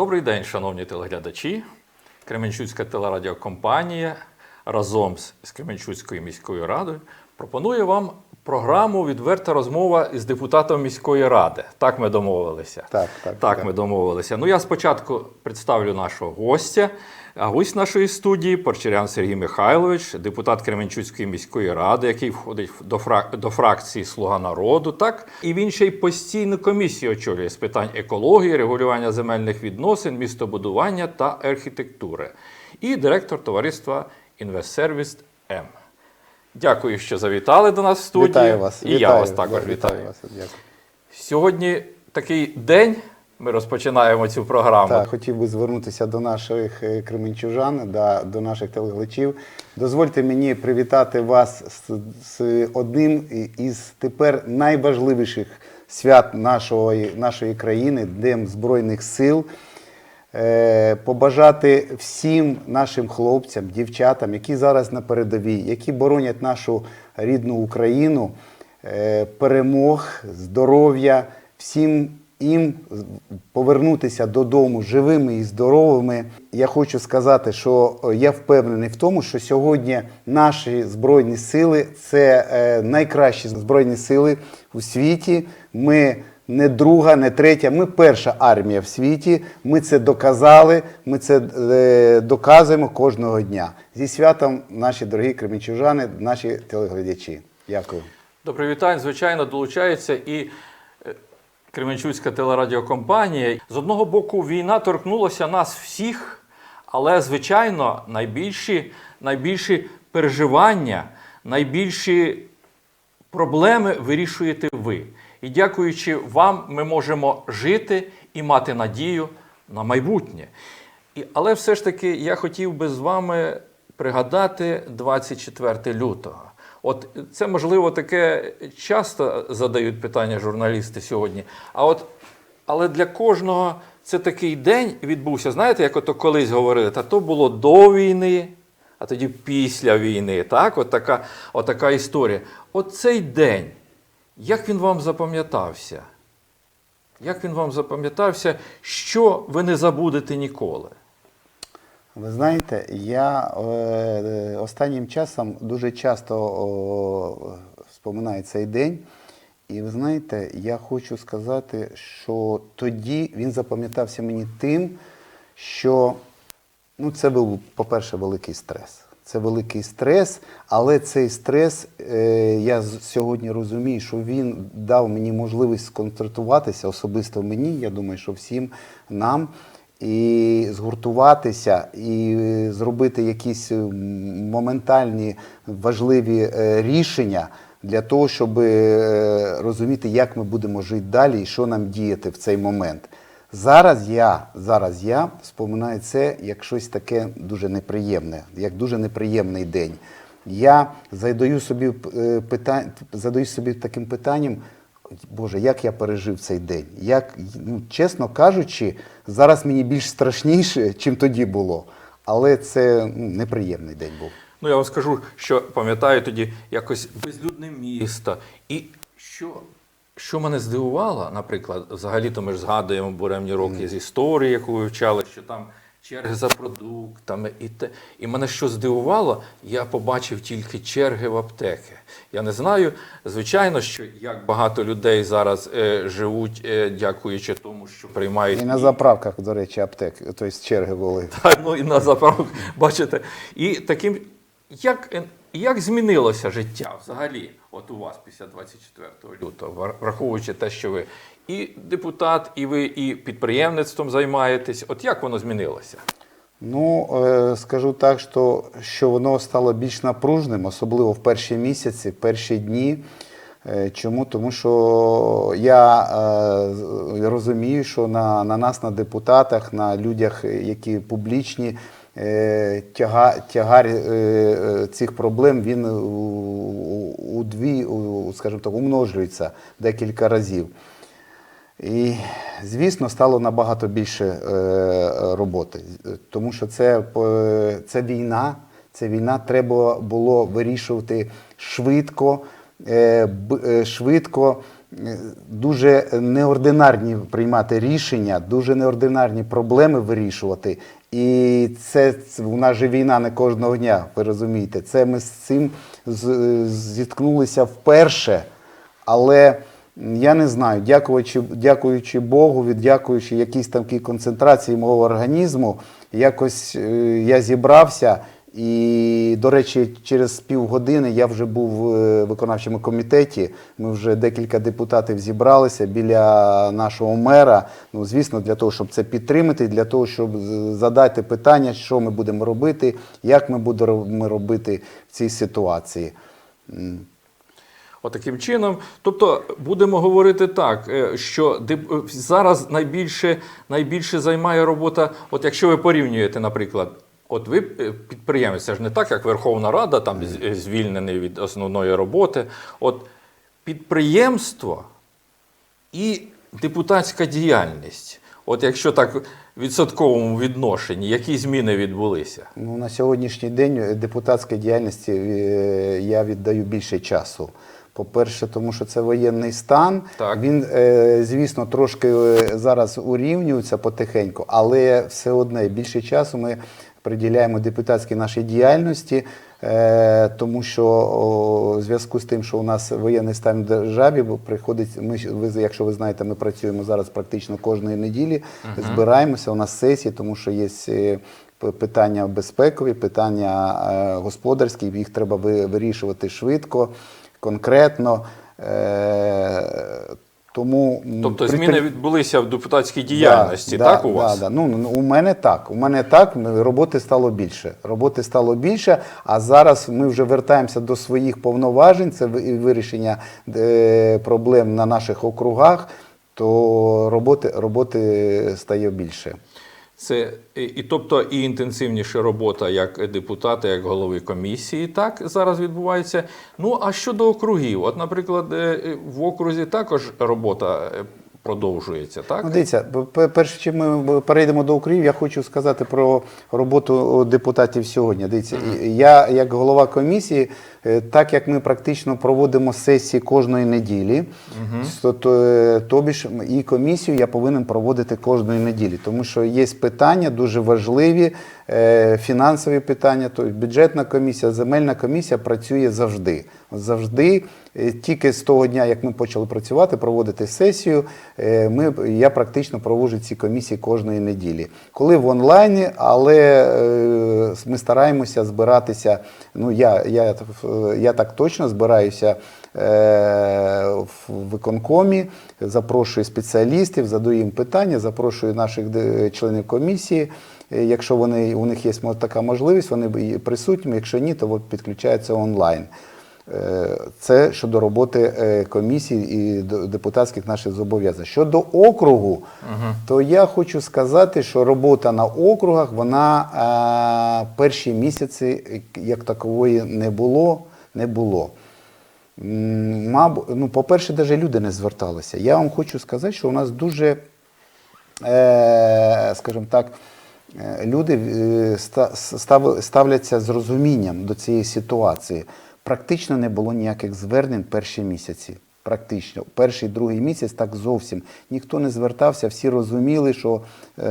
Добрий день, шановні телеглядачі. Кременчуцька телерадіокомпанія разом з- Кременчуцькою міською радою пропонує вам програму Відверта розмова з депутатом міської ради. Так ми домовилися. Так, так, так так. ми домовилися. Ну, я спочатку представлю нашого гостя. А гость нашої студії Порчарян Сергій Михайлович, депутат Кременчуцької міської ради, який входить до, фрак... до фракції Слуга народу, так і він ще й постійну комісію очолює з питань екології, регулювання земельних відносин, містобудування та архітектури. І директор товариства Інвестсервіс М. Дякую, що завітали до нас в студію. Вітаю вас. І вітаю, я вас також да, вітаю. вас. Дякую. Сьогодні такий день. Ми розпочинаємо цю програму. Так, хотів би звернутися до наших е, кременчужан, до наших телеглядачів. Дозвольте мені привітати вас з, з одним із тепер найважливіших свят нашої, нашої країни Днем Збройних сил. Е, побажати всім нашим хлопцям, дівчатам, які зараз на передовій, які боронять нашу рідну Україну, е, перемог, здоров'я, всім їм повернутися додому живими і здоровими. Я хочу сказати, що е, я впевнений в тому, що сьогодні наші збройні сили це е, найкращі збройні сили у світі. Ми не друга, не третя. Ми перша армія в світі. Ми це доказали. Ми це е, доказуємо кожного дня. Зі святом, наші дорогі кремінчужани, наші телеглядачі. Дякую. До привітань, звичайно, долучається і Кременчуцька телерадіокомпанія. З одного боку, війна торкнулася нас всіх, але, звичайно, найбільші, найбільші переживання, найбільші проблеми вирішуєте ви. І дякуючи вам, ми можемо жити і мати надію на майбутнє. І, але все ж таки я хотів би з вами пригадати 24 лютого. От це можливо таке часто задають питання журналісти сьогодні. А от, але для кожного це такий день відбувся. Знаєте, як ото колись говорили, та то було до війни, а тоді після війни. Так, от така, от така історія. От цей день, як він вам запам'ятався? Як він вам запам'ятався, що ви не забудете ніколи? Ви знаєте, я е, останнім часом дуже часто о, вспоминаю цей день. І ви знаєте, я хочу сказати, що тоді він запам'ятався мені тим, що ну, це був, по-перше, великий стрес. Це великий стрес, але цей стрес, е, я сьогодні розумію, що він дав мені можливість сконцентруватися особисто мені, я думаю, що всім нам, і згуртуватися, і зробити якісь е, моментальні важливі е, рішення для того, щоб е, розуміти, як ми будемо жити далі і що нам діяти в цей момент. Зараз я, зараз я споминаю це як щось таке дуже неприємне, як дуже неприємний день. Я задаю собі е, питань, задаю собі таким питанням, Боже, як я пережив цей день? Як, ну, чесно кажучи, зараз мені більш страшніше, чим тоді було. Але це ну, неприємний день був. Ну, я вам скажу, що пам'ятаю тоді якось безлюдне місто. І що, що мене здивувало, наприклад, взагалі-то ми ж згадуємо буремні роки з історії, яку вивчали, що там черги за продуктами і те. І мене що здивувало, я побачив тільки черги в аптеки. Я не знаю, звичайно, що як багато людей зараз е, живуть, е, дякуючи тому, що приймають І на заправках, до речі, аптек, тобто черги були. та, ну і на заправку, бачите. І таким, як, як змінилося життя взагалі, от у вас після 24 лютого, враховуючи те, що ви і депутат, і ви і підприємництвом займаєтесь, от як воно змінилося? Ну, е, скажу так, що, що воно стало більш напружним, особливо в перші місяці, в перші дні. Е, Чому? Тому що я е, розумію, що на, на нас, на депутатах, на людях, які публічні, тяга, тягар цих проблем він у, у дві, у, скажімо так, умножується декілька разів. І, звісно, стало набагато більше е, роботи, тому що це, е, це війна, це війна треба було вирішувати швидко, е, швидко дуже неординарні приймати рішення, дуже неординарні проблеми вирішувати. І це у нас же війна не кожного дня, ви розумієте. Це ми з цим зіткнулися вперше. Але я не знаю, дякуючи, дякуючи Богу, дякуючи якійсь такій концентрації мого організму, якось е, я зібрався. І, до речі, через півгодини я вже був в виконавчому комітеті. Ми вже декілька депутатів зібралися біля нашого мера. Ну, звісно, для того, щоб це підтримати, для того, щоб задати питання, що ми будемо робити, як ми будемо робити в цій ситуації. Отаким чином, тобто будемо говорити так, е, що е, зараз найбільше, найбільше займає робота, от якщо ви порівнюєте, наприклад, от ви е, підприємець, це ж не так, як Верховна Рада, там звільнений від основної роботи. От підприємство і депутатська діяльність. От якщо так відсотковому відношенні, які зміни відбулися? Ну, на сьогоднішній день депутатській діяльності я віддаю більше часу. По-перше, тому що це воєнний стан. Так. Він, е, звісно, трошки е, зараз урівнюється потихеньку, але все одне більше часу ми приділяємо депутатській нашій діяльності, е, тому що у зв'язку з тим, що у нас воєнний стан в державі, бо приходить, ми, ви, якщо ви знаєте, ми працюємо зараз практично кожної неділі, збираємося, у нас сесії, тому що є. Питання безпекові, питання господарські, їх треба ви- вирішувати швидко, конкретно. Е, тому Тобто зміни при- відбулися в депутатській діяльності, Да, так да, у вас? Да, да. Ну, ну, у мене так. У мене так. Роботи стало більше. Роботи стало більше. А зараз ми вже вертаємося до своїх повноважень. Це ви- вирішення е, проблем на наших округах. То роботи, роботи стає більше. Це і, і тобто і інтенсивніша робота як депутата, як голови комісії, так зараз відбувається. Ну а щодо округів, от, наприклад, е, е, в окрузі також робота е, продовжується, так? Ну, дивіться, п- перш чим ми перейдемо до Україн, я хочу сказати про роботу депутатів сьогодні. Дивіться, і- я як голова комісії, так як ми практично проводимо сесії кожної неділі, то, то, тобі ж і комісію я повинен проводити кожної неділі, тому що є питання дуже важливі, е, фінансові питання, то бюджетна комісія, земельна комісія працює завжди. Завжди, е, тільки з того дня, як ми почали працювати, проводити сесію, е, ми, я практично проводжу ці комісії кожної неділі. Коли в онлайні, але е, ми стараємося збиратися. Ну, я, я, я так точно збираюся е, в виконкомі, запрошую спеціалістів, задаю їм питання, запрошую наших членів комісії. Е, Якщо вони, у них є така можливість, вони присутні, якщо ні, то підключаються онлайн. Е, Це щодо роботи е, комісії і депутатських наших зобов'язань. Щодо округу, то я хочу сказати, що робота на округах, вона е, перші місяці е, як такової не було. Не було. Ну, по-перше, навіть люди не зверталися. Я вам хочу сказати, що у нас дуже, е, скажімо так, е, люди е, став- ставляться з розумінням до цієї ситуації. Практично не було ніяких звернень перші місяці. Практично, перший другий місяць так зовсім ніхто не звертався, всі розуміли, що,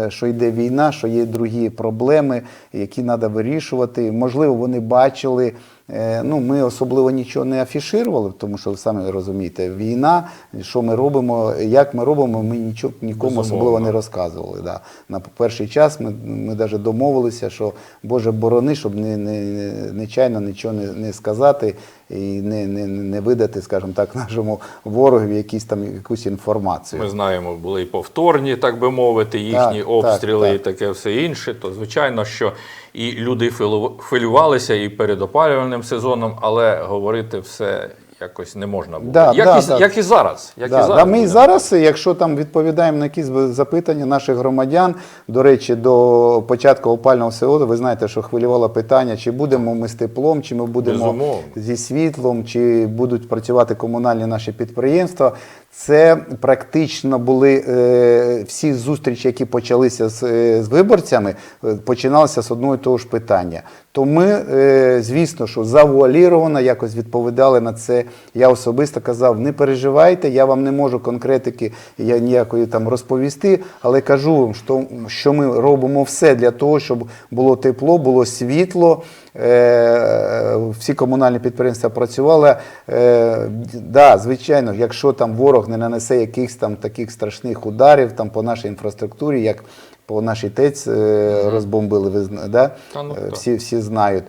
що йде війна, що є другі проблеми, які треба вирішувати. Можливо, вони бачили. Е, Ну, ми особливо нічого не афішували, тому що ви самі розумієте, війна, що ми робимо, як ми робимо, ми нічого нікому Безумовно. особливо не розказували. Да. На перший час ми, ми навіть домовилися, що Боже борони, щоб не, не, не- нечайно нічого не, не сказати і не, не, не видати, скажімо так, нашому ворогові якісь там якусь інформацію. Ми знаємо, були і повторні, так би мовити, їхні Так, так, обстріли так. і таке все інше. То звичайно, що і люди хвилю- хвилювалися і перед опалювальним сезоном, але говорити все якось не можна було. Да, як, да, і, да. як і зараз. Як Да, і зараз да, ми і зараз, якщо там відповідаємо на якісь запитання наших громадян, до речі, до початку опального сезону, ви знаєте, що хвилювало питання, чи будемо ми з теплом, чи ми будемо Безумовно. зі світлом, чи будуть працювати комунальні наші підприємства. Це практично були е, всі зустрічі, які почалися з, е, з виборцями, е, починалися з одного і того ж питання. То ми, е, звісно, що завуаліровано якось відповідали на це. Я особисто казав: не переживайте, я вам не можу конкретики я ніякої там розповісти, але кажу вам, що, що ми робимо все для того, щоб було тепло, було світло. Е, всі комунальні підприємства працювали. Е, да, звичайно, якщо там ворог не нанесе якихось там таких страшних ударів там по нашій інфраструктурі, як по нашій ТЕЦ е, розбомбили, ви да? Ну, всі, всі знають,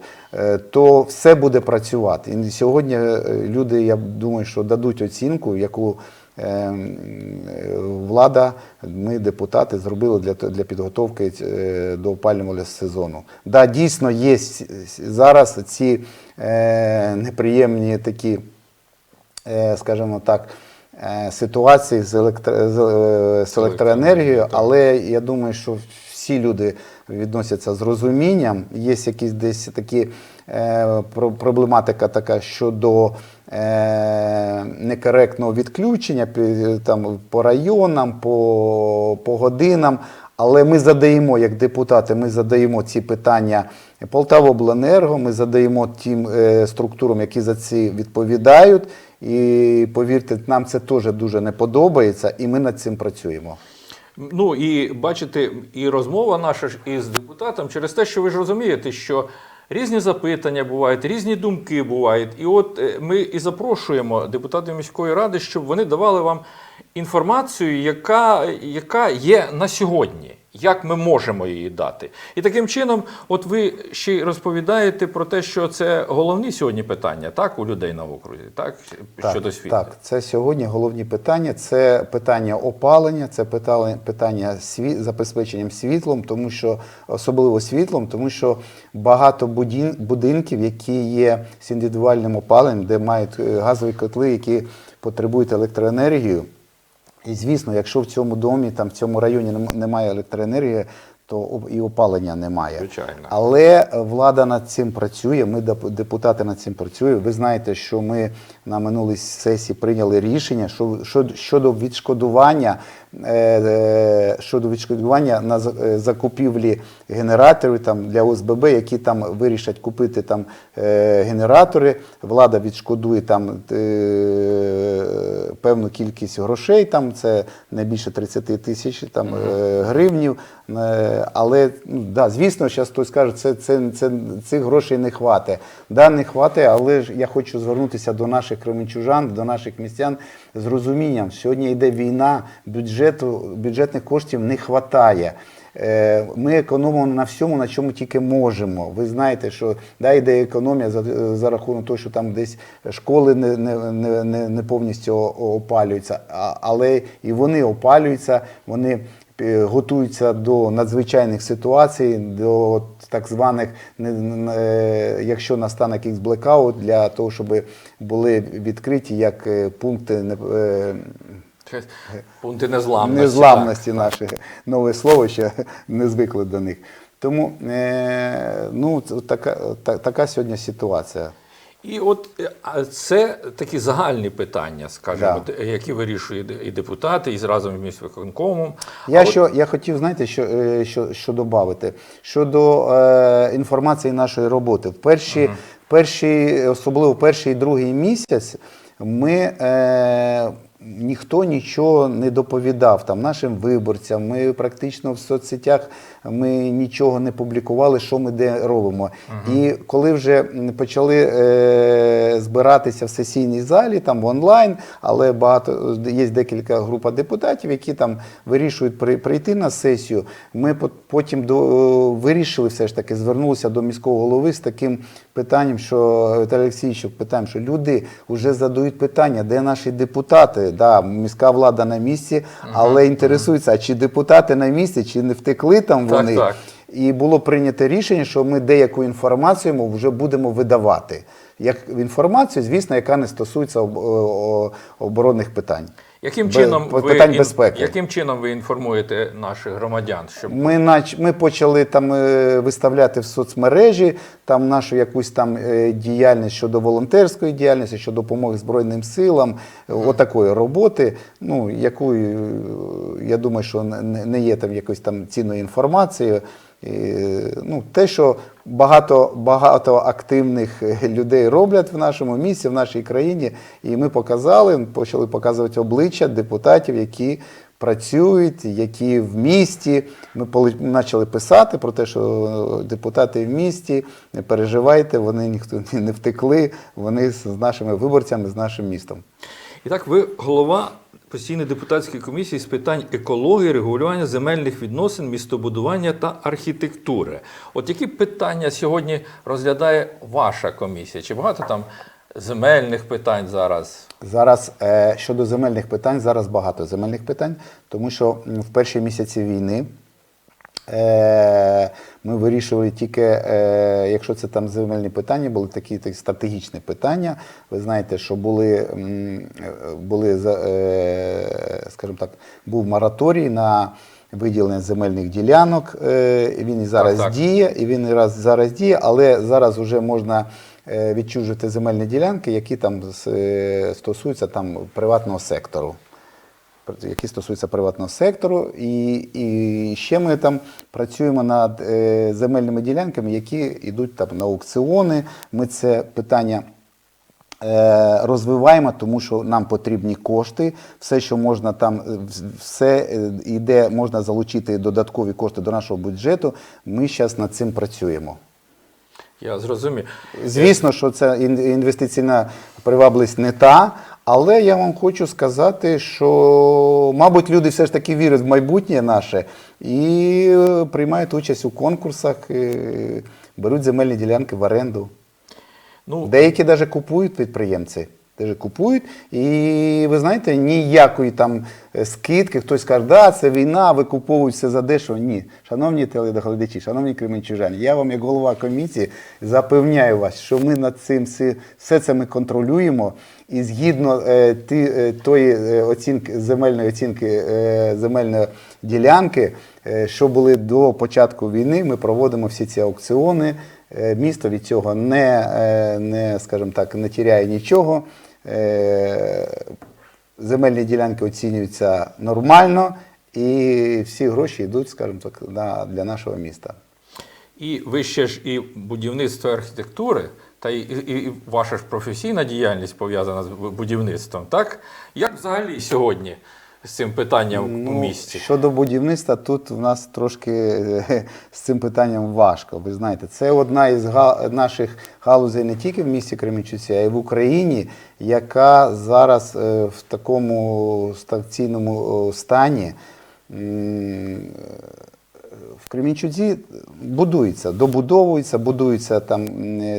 то все буде працювати. І сьогодні люди, я думаю, що дадуть оцінку, яку влада, ми, депутати, зробили для, для підготовки е, до опалювального сезону. Да, дійсно є зараз ці е, неприємні такі е, скажімо так, ситуації з, електро, з, електроенергією, але я думаю, що всі люди відносяться з розумінням. Є якісь десь такі проблематика така щодо е, некоректного відключення там, по районам, по, по годинам. Але ми задаємо, як депутати, ми задаємо ці питання Полтавобленерго, ми задаємо тим е, структурам, які за ці відповідають. І повірте, нам це теж дуже не подобається, і ми над цим працюємо. Ну і бачите, і розмова наша ж із депутатом через те, що ви ж розумієте, що різні запитання бувають, різні думки бувають. І от е, ми і запрошуємо депутатів міської ради, щоб вони давали вам інформацію, яка, яка є на сьогодні. Як ми можемо її дати? І таким чином, от ви ще й розповідаєте про те, що це головні сьогодні питання, так, у людей на окрузі, так, щодо світла. Так, це сьогодні головні питання. Це питання опалення, це питання, питання сві... забезпеченням світлом, тому що особливо світлом, тому що багато будін... будинків, які є з індивідуальним опаленням, де мають е, газові котли, які потребують електроенергію. І звісно, якщо в цьому домі, там в цьому районі нем- немає електроенергії, то і опалення немає. Звичайно. Але влада над цим працює. Ми депутати над цим працюємо. Ви знаєте, що ми на минулій сесії прийняли рішення що, що, щодо відшкодування е, е, щодо відшкодування на за- е, закупівлі генераторів там для ОСББ, які там вирішать купити там е, генератори. Влада відшкодує там е, певну кількість грошей. Там це не більше 30 тисяч там е, гривнів. Е, Але ну, да, звісно, зараз хтось скаже, це, це, це цих грошей не хватить. Да, не хватить, але ж я хочу звернутися до наших кременчужан, до наших містян з розумінням. Сьогодні йде війна, бюджету, бюджетних коштів не вистачає. Е, Ми економимо на всьому, на чому тільки можемо. Ви знаєте, що да, йде економія за, за рахунок того, що там десь школи не, не, не, не, повністю опалюються, а, але і вони опалюються, вони готуються до надзвичайних ситуацій, до так званих, не- якщо настане якийсь блекаут, для того, щоб були відкриті як е, пункти е, Пункти незламності. незламності наші. Нове слово ще не звикли до них. Тому е, ну, така, та- така сьогодні ситуація. І от е, це такі загальні питання, скажімо, Да. які вирішує і- депутати, і разом із міськвиконкомом. Я, А от- що, я хотів, знаєте, що, е, що, що додати. Щодо е, інформації нашої роботи. В перші, перші, особливо перший і другий місяць ми е, ніхто нічого не доповідав там, нашим виборцям. Ми практично в соцсетях ми нічого не публікували, що ми де робимо. І коли вже почали е, збиратися в сесійній залі, там онлайн, але багато є декілька груп депутатів, які там вирішують при, прийти на сесію. Ми пот- потім до, вирішили все ж таки, звернулися до міського голови з таким питанням, що Віталій Олексійович, питаємо, що люди вже задають питання, де наші депутати. Да, міська влада на місці, але інтересуються, а чи депутати на місці, чи не втекли там вони. так. І було прийнято рішення, що ми деяку інформацію ми вже будемо видавати. Як інформацію, звісно, яка не стосується оборонних питань. Яким чином, питань ін- безпеки. яким чином ви інформуєте наших громадян? Щоб... Ми, нач... ми почали там е, виставляти в соцмережі там нашу якусь там е, діяльність щодо волонтерської діяльності, щодо допомоги Збройним силам, е, отакої роботи, ну, яку, я думаю, що не є там якоюсь там цінною інформацією. Е, Ну, те, що багато, багато активних е, людей роблять в нашому місті, в нашій країні, і ми показали, почали показувати обличчя депутатів, які працюють, які в місті. Ми почали писати про те, що е, депутати в місті, не переживайте, вони ніхто не втекли, вони з нашими виборцями, з нашим містом. І так, ви голова постійної депутатської комісії з питань екології, регулювання земельних відносин, містобудування та архітектури. От які питання сьогодні розглядає ваша комісія? Чи багато там земельних питань зараз? Зараз е, щодо земельних питань, зараз багато земельних питань, тому що в перші місяці війни е, ми вирішували тільки, е, якщо це там земельні питання, були такі, такі стратегічні питання. Ви знаєте, що були, е, були е, скажімо так, був мораторій на виділення земельних ділянок. Він і зараз так. діє, і він і раз зараз діє, але зараз вже можна відчужити земельні ділянки, які там стосуються там приватного сектору. Які стосуються приватного сектору, і, і ще ми там працюємо над е, земельними ділянками, які йдуть там на аукціони. Ми це питання е, розвиваємо, тому що нам потрібні кошти. Все, що можна там, е, все іде, можна залучити додаткові кошти до нашого бюджету. Ми зараз над цим працюємо. Я зрозумів. Звісно, що це інвестиційна привабливість не та, але я вам хочу сказати, що, мабуть, люди все ж таки вірять в майбутнє наше і е, приймають участь у конкурсах, е, беруть земельні ділянки в оренду. Ну, Деякі навіть купують підприємці. Даже купують, і ви знаєте, ніякої там е, скидки, хтось каже, да, це війна, викуповують все за дешево. Ні. Шановні телеглядачі, шановні кременчужани, я вам, як голова комісії, запевняю вас, що ми над цим все, все це ми контролюємо. І згідно е, ті, е, тої е, оцінки, земельної оцінки е, земельної ділянки, е, що були до початку війни, ми проводимо всі ці аукціони. Е, Місто від цього не, е, не скажімо так, не тіряє нічого. Е, Земельні ділянки оцінюються нормально, і всі гроші йдуть, скажімо так, на, для нашого міста. І ви ще ж і будівництво архітектури, та і, і, ваша ж професійна діяльність пов'язана з будівництвом, так? Як взагалі сьогодні з цим питанням у місті? Ну, Щодо будівництва, тут в нас трошки е, з цим питанням важко. Ви знаєте, це одна із га- наших галузей не тільки в місті Кременчуці, а й в Україні, яка зараз е, в такому станційному стані. В Кремінчуці будується, добудовується, будуються там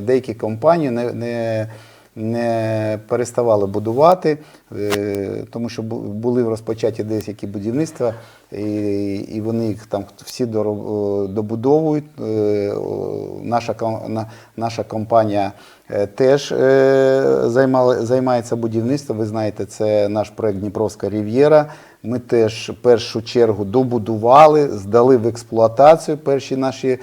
деякі компанії не, не, не переставали будувати, е, тому що бу- були розпочаті десь які будівництва, і, і вони їх там всі добудовують. Е, Наша, наша компанія е, теж е, займала, займається будівництвом. Ви знаєте, це наш проект Дніпровська Рів'єра. Ми теж першу чергу добудували, здали в експлуатацію перші наші е,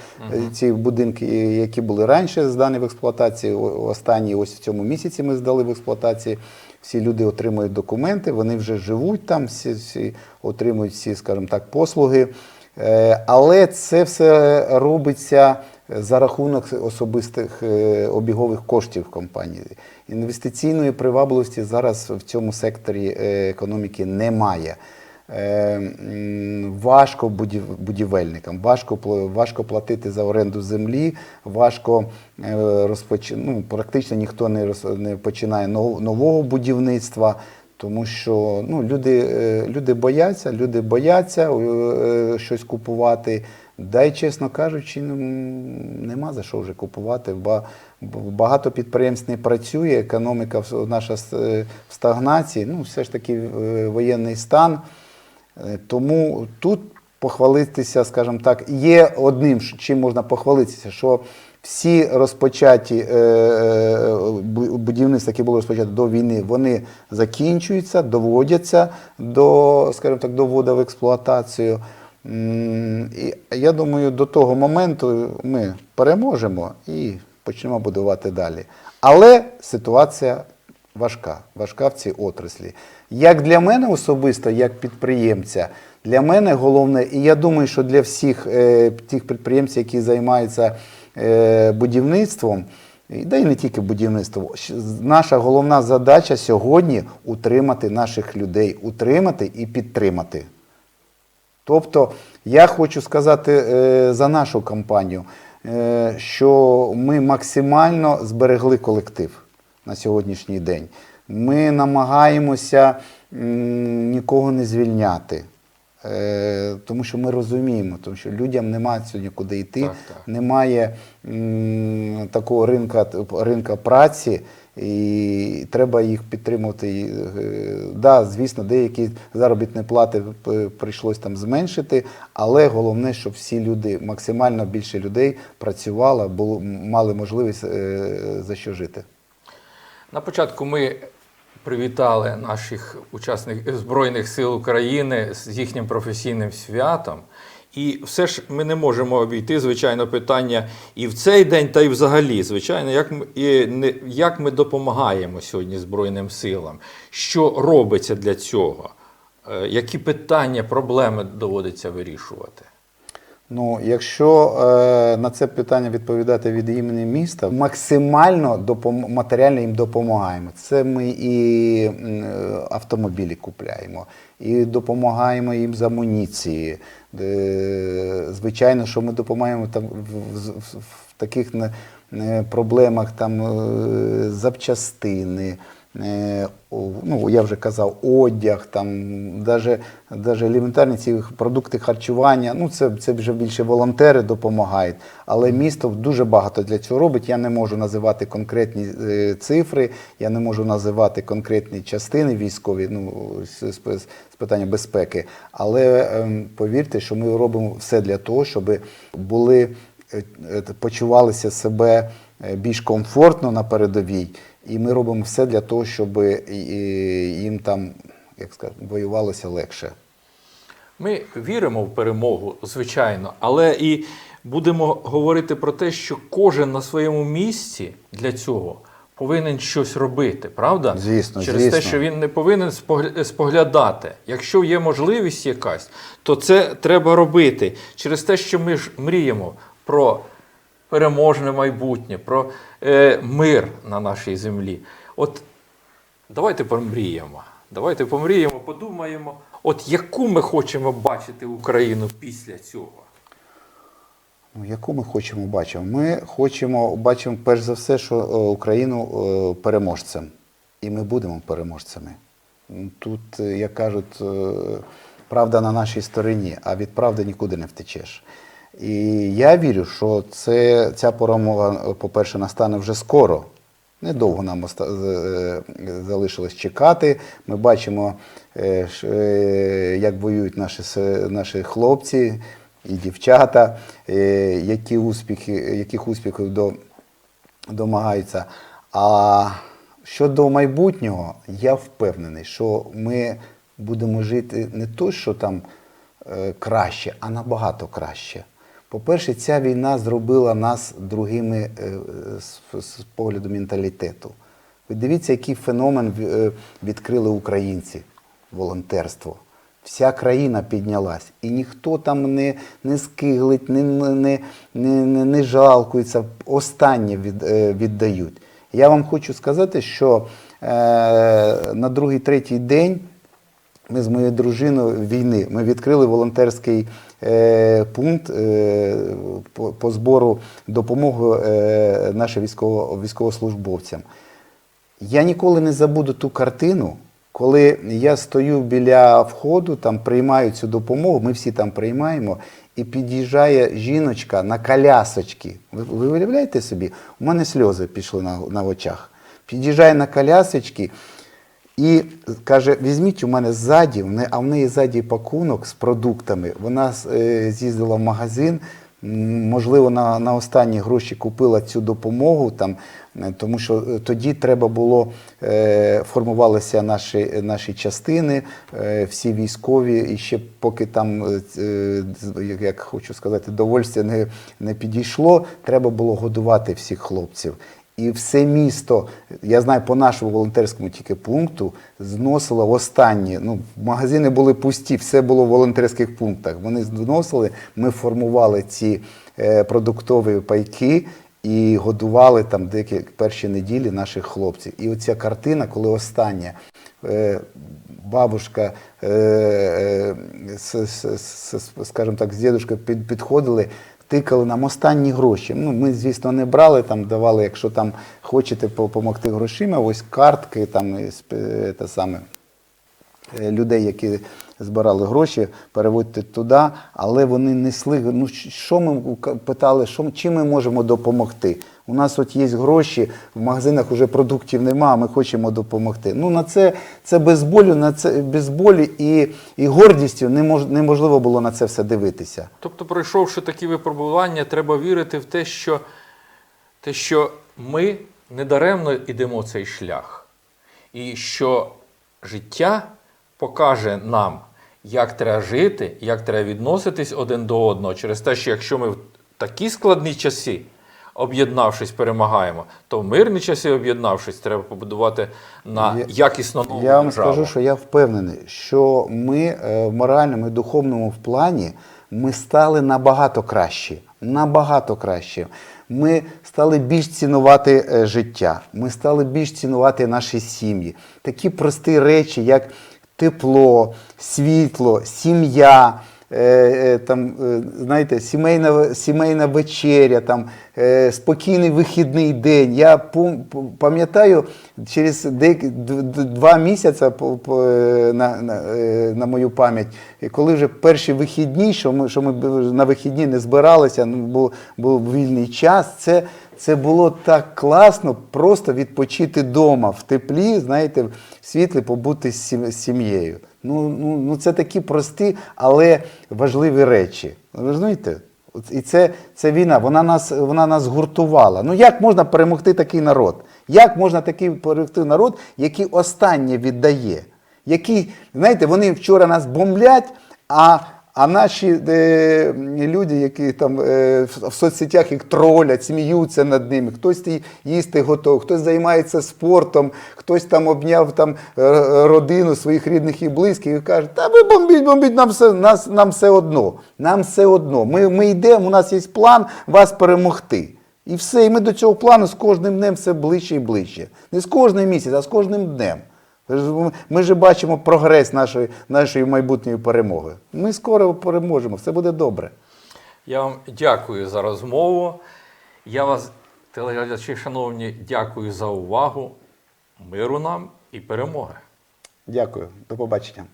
ці будинки, які були раніше здані в експлуатації. Останні ось в цьому місяці ми здали в експлуатації. Всі люди отримують документи, вони вже живуть там, всі, всі отримують всі, скажімо так, послуги. Е, Але це все робиться за рахунок особистих е, обігових коштів компанії. Інвестиційної привабливості зараз в цьому секторі е, економіки немає. Е, Важко будівельникам, важко, важко платити за оренду землі, важко розпоч... ну, практично ніхто не, роз... не починає нов- нового будівництва, тому що ну, люди, люди бояться, люди бояться щось купувати. Да й, чесно кажучи, ну, нема за що вже купувати. Ба- Багато підприємств не працює, економіка наша е, в стагнації, ну, все ж таки е, воєнний стан. Е, Тому тут похвалитися, скажімо так, є одним, чим можна похвалитися, що всі розпочаті бу- будівництва, які були розпочаті до війни, вони закінчуються, доводяться до, скажімо так, до вводу в експлуатацію. І я думаю, до того моменту ми переможемо і почнемо будувати далі. Але ситуація важка, важка в цій отраслі. Як для мене особисто, як підприємця, для мене головне, і я думаю, що для всіх е, тих підприємців, які займаються е, будівництвом, да і не тільки будівництвом, наша головна задача сьогодні утримати наших людей, утримати і підтримати. Тобто я хочу сказати е, за нашу компанію, е, що ми максимально зберегли колектив на сьогоднішній день. Ми намагаємося нікого не звільняти. Е, тому що ми розуміємо, тому що людям немає сьогодні куди йти, Так, так. немає м, такого ринка, ринка праці, і треба їх підтримувати. Е, Да, звісно, деякі заробітні плати п- прийшлось там зменшити, але головне, щоб всі люди, максимально більше людей працювало, було, мали можливість е, за що жити. На початку ми привітали наших учасників Збройних сил України з їхнім професійним святом. І все ж ми не можемо обійти, звичайно, питання і в цей день, та й взагалі, звичайно, як ми, і не, як ми допомагаємо сьогодні Збройним силам, що робиться для цього, Е, які питання, проблеми доводиться вирішувати. Ну, якщо е, на це питання відповідати від імені міста, максимально допом- матеріально їм допомагаємо. Це ми і е, автомобілі купляємо, і допомагаємо їм з амуніції. Е, звичайно, що ми допомагаємо там в, в, в, таких не проблемах, там е, запчастини. Е, ну, я вже казав, одяг, там, даже, даже елементарні ці продукти харчування, ну, це, це вже більше волонтери допомагають. Але місто дуже багато для цього робить. Я не можу називати конкретні е, цифри, я не можу називати конкретні частини військові ну, з, питання безпеки. Але ем, повірте, що ми робимо все для того, щоб були, е, почувалися себе більш комфортно на передовій. І ми робимо все для того, щоб і їм там, як сказати, воювалося легше. Ми віримо в перемогу, звичайно, але і будемо говорити про те, що кожен на своєму місці для цього повинен щось робити, правда? Звісно, Через те, що він не повинен споглядати. Якщо є можливість якась, то це треба робити. Через те, що ми ж мріємо про переможне майбутнє, про е, мир на нашій землі. От Давайте помріємо. Давайте помріємо, подумаємо, от яку ми хочемо бачити Україну після цього. Ну, яку ми хочемо бачити? Ми хочемо бачимо перш за все, що е, Україну е, переможцем. І ми будемо переможцями. Тут, е, як кажуть, правда на нашій стороні, а від правди нікуди не втечеш. І я вірю, що це, ця перемога, по-перше, настане вже скоро. Недовго нам е, залишилось чекати. Ми бачимо, е, е, як воюють наші, наші хлопці і дівчата, які успіхи, яких успіхів до, домагаються. А щодо майбутнього, я впевнений, що ми будемо жити не то, що там краще, а набагато краще. По-перше, ця війна зробила нас другими е, е, з, погляду менталітету. Ви дивіться, який феномен е, відкрили українці волонтерство. Вся країна піднялась, і ніхто там не, не скиглить, не, не, не, не, жалкується, останнє від, віддають. Я вам хочу сказати, що е, на другий-третій день ми з моєю дружиною війни ми відкрили волонтерський е, пункт е, по, по збору допомоги е, нашим військово, військовослужбовцям. Я ніколи не забуду ту картину, коли я стою біля входу, там приймаю цю допомогу, ми всі там приймаємо, і під'їжджає жіночка на колясочки. Ви, ви уявляєте собі? У мене сльози пішли на, на очах. Під'їжджає на колясочки, І каже: візьміть у мене ззаді, а в неї ззаді пакунок з продуктами. Вона е, з'їздила в магазин. Можливо, на, на останні гроші купила цю допомогу, там, е, тому що е, тоді треба було, е, формувалися наші, наші частини, е, всі військові, і ще поки там, е, як- хочу сказати, довольствя не, не підійшло, треба було годувати всіх хлопців. І все місто, я знаю, по нашому волонтерському тільки пункту зносило останні. Ну, магазини були пусті, все було в волонтерських пунктах. Вони зносили, ми формували ці е, продуктові пайки і годували там деякі перші неділі наших хлопців. І оця картина, коли остання. Е, Бабушка, е, е, с, с, с, скажімо так, з дідушкою під, підходили, тикали нам останні гроші. Ну, ми, звісно, не брали, там давали, якщо там хочете допомогти грошима, ось картки, там е, те саме, е, людей, які збирали гроші, переводьте туди, але вони несли. Ну, що ми питали, що, чим ми можемо допомогти? У нас от є гроші, в магазинах вже продуктів немає, ми хочемо допомогти. Ну, на це, це без болю, на це без болі і, і гордістю немож, неможливо було на це все дивитися. Тобто, пройшовши такі випробування, треба вірити в те, що, те, що ми недаремно йдемо цей шлях, і що життя покаже нам, як треба жити, як треба відноситись один до одного, через те, що якщо ми в такі складні часи, об'єднавшись, перемагаємо, то в мирні часи, об'єднавшись, треба побудувати на Я- якісно нову Я вам державу. скажу, що я впевнений, що ми е, в моральному і духовному плані ми стали набагато кращі. Набагато краще. Ми стали більш цінувати е, життя, ми стали більш цінувати наші сім'ї. Такі прості речі, як тепло, світло, сім'я. е, е, Там, е, знаєте, сімейна, сімейна вечеря, там, спокійний вихідний день. Я пам'ятаю, через два місяці на, на, на мою пам'ять, коли вже перші вихідні, що ми, що ми на вихідні не збиралися, ну, був, був вільний час, це, це було так класно просто відпочити вдома, в теплі, знаєте, в світлі побути з сім'єю. Ну, ну, ну це такі прості, але важливі речі. Ви знаєте? І це, це війна, вона нас, вона нас гуртувала. Ну як можна перемогти такий народ? Як можна такий перемогти народ, який останнє віддає? Який, знаєте, вони вчора нас бомблять, а, а наші е, люди, які там е, в, соцсетях їх тролять, сміються над ними, хтось їсти готов, хтось займається спортом, хтось там обняв там е, родину своїх рідних і близьких і каже, та ви бомбіть, бомбіть, нам все, нас, нам все одно. Нам все одно. Ми, ми йдемо, у нас є план вас перемогти. І все, і ми до цього плану з кожним днем все ближче і ближче. Не з кожним місяцем, а з кожним днем. Ми ж бачимо прогрес нашої, нашої майбутньої перемоги. Ми скоро переможемо, все буде добре. Я вам дякую за розмову. Я вас, телеглядачі, шановні, дякую за увагу. Миру нам і перемоги. Дякую, до побачення.